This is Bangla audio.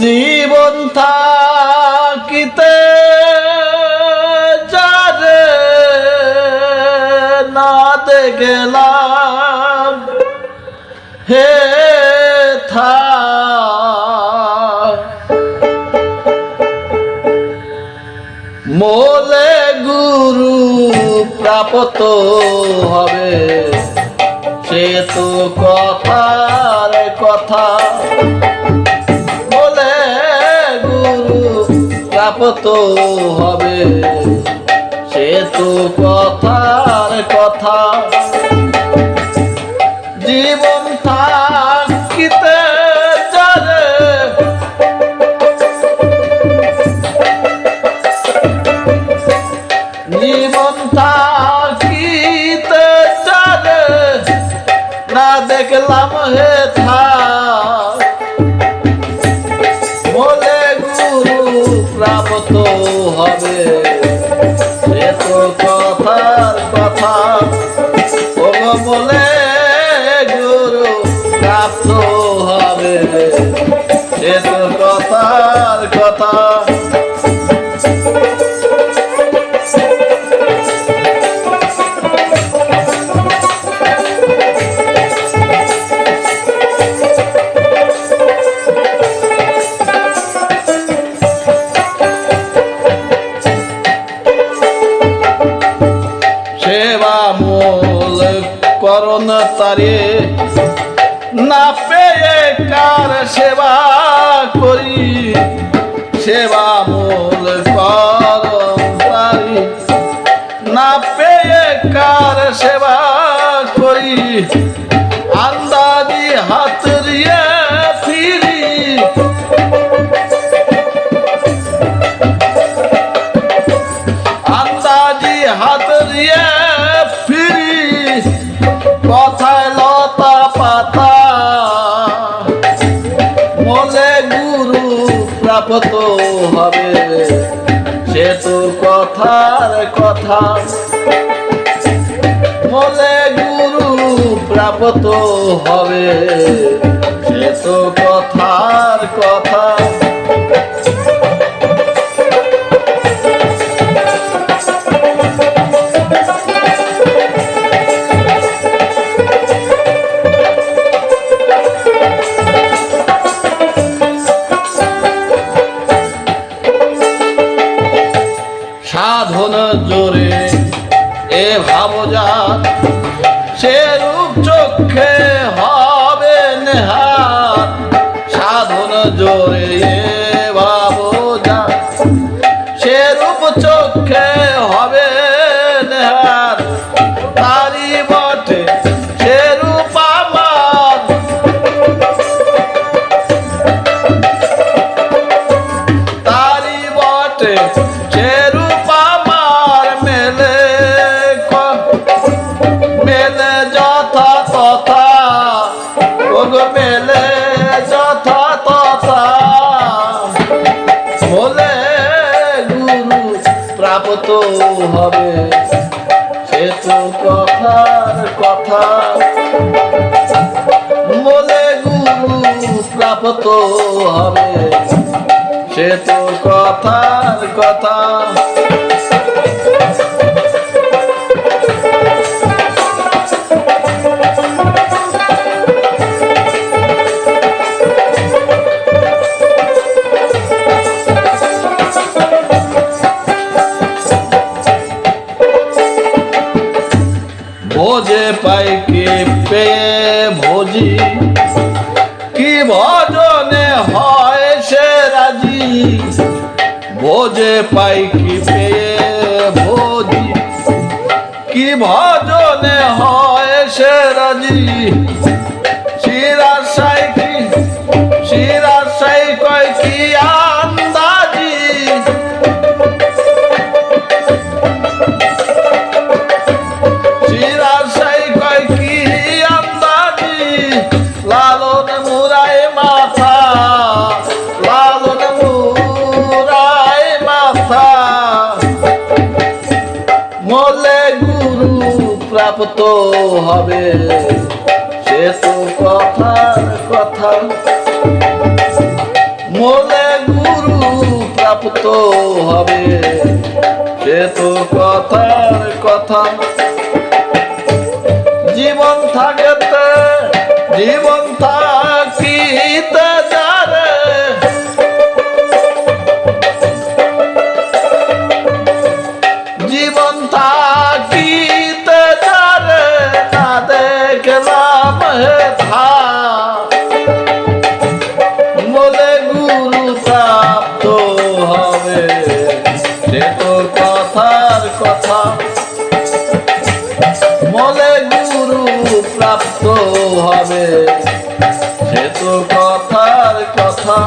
জীবন থাকিতে যারে না দেখলাম হে মোলে গুরু প্রাপ্ত হবে। সে তো কথার কথা। বলে গুরু প্রাপ্ত হবে। সে তো কথা না দেখলাম হে বলে গুরু প্রাপ্ত হবে। কথার কথা। বলে গুরু প্রাপ্ত তারে না পেয়ে কার সেবা করি? সেবা মূল তারে না পেয়ে কার সেবা করি? আন্দাজি হাত দিয়ে ফিরি। আন্দাজি হাত দিয়ে সে তোর কথার কথা। বলে গুরু প্রাপ্ত হবে। সে তো কথার কথা। এ ভাবজা সে রূপ চোখে হবে নেহাত। সাধন জোরে ভাবজা সে রূপ চোখে প্রাপ্ত হবে। সে তো কথার কথা। বলে গুরু প্রাপ্ত হবে। সে তো কথার কথা। ভোজে পাই কি পেয়ে ভোজি? কি ভজনে হয় সে রাজি? ভোজে পাই কি পেয়ে ভোজি? কি ভজনে হয় সে রাজি? মলে গুরু প্রাপ্ত হবে। সে তো কথার কথা। মলে গুরু প্রাপ্ত হবে। সে তো কথার কথা। জীবন থাকতে জীবন কথা। মলে গুরু প্রাপ্ত হবে। সে কথার কথা।